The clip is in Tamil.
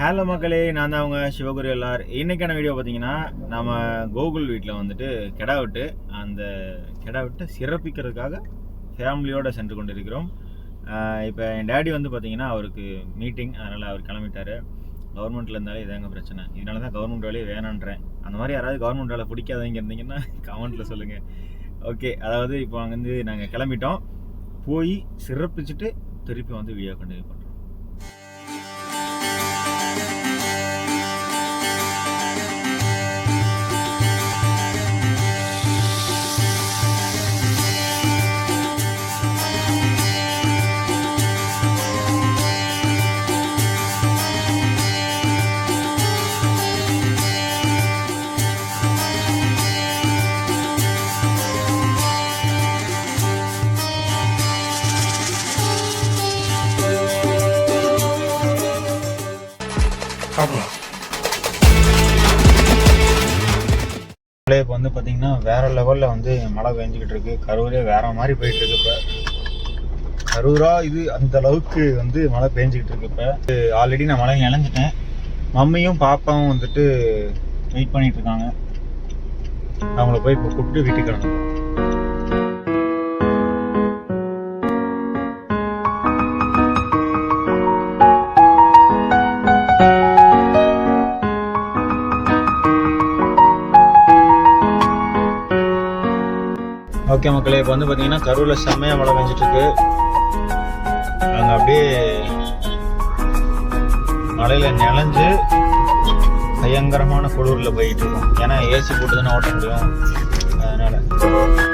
ஹலோ மக்களே நான் தான் அவங்க சிவகுரு எல்லார். இன்றைக்கான வீடியோ பார்த்தீங்கன்னா நம்ம கோகுல் வீட்டில் வந்துட்டு கெடா விட்டு அந்த கெடா விட்டு சிறப்பிக்கிறதுக்காக ஃபேமிலியோடு சென்று கொண்டிருக்கிறோம். இப்போ என் டேடி வந்து பார்த்தீங்கன்னா அவருக்கு மீட்டிங் அதனால் அவர் கிளம்பிட்டார். கவர்மெண்ட்டில் இருந்தாலே இதாங்க பிரச்சனை. இதனால தான் கவர்மெண்ட் வேலையை வேணான்றேன். அந்த மாதிரி யாராவது கவர்மெண்ட் வேலை பிடிக்காதவங்க இருந்தீங்கன்னா கமெண்ட்டில் சொல்லுங்கள் ஓகே அதாவது இப்போ அங்கேருந்து நாங்கள் கிளம்பிட்டோம். போய் சிறப்பிச்சுட்டு திருப்பி வந்து வீடியோ கண்டினியூ பண்ணுறோம் இப்போ வந்து பார்த்தீங்கன்னா வேற லெவலில் வந்து மழை பெஞ்சிக்கிட்டு இருக்கு. கரூரே வேற மாதிரி போயிட்டு இருக்கு இப்போ. கரூரா இது அந்த அளவுக்கு வந்து மழை பெஞ்சிக்கிட்டு இருக்கு இப்போ. ஆல்ரெடி நான் மழை இழந்துட்டேன். மம்மியும் பாப்பாவும் வந்துட்டு வெயிட் பண்ணிட்டு இருக்காங்க. அவங்கள போய் இப்போ கூப்பிட்டு வீட்டுக்கு கிளம்பணும் ஓகே மக்களே இப்போ வந்து பார்த்தீங்கன்னா கரூரில் செம்மையாக மழை பெஞ்சிட்ருக்கு நாங்கள் அங்கே அப்படியே மழையில் நினைஞ்சு பயங்கரமான குளிரில் போயிட்டு இருக்கோம். ஏன்னா ஏசி போட்டு தானே ஓட்ட முடியும். அதனால்.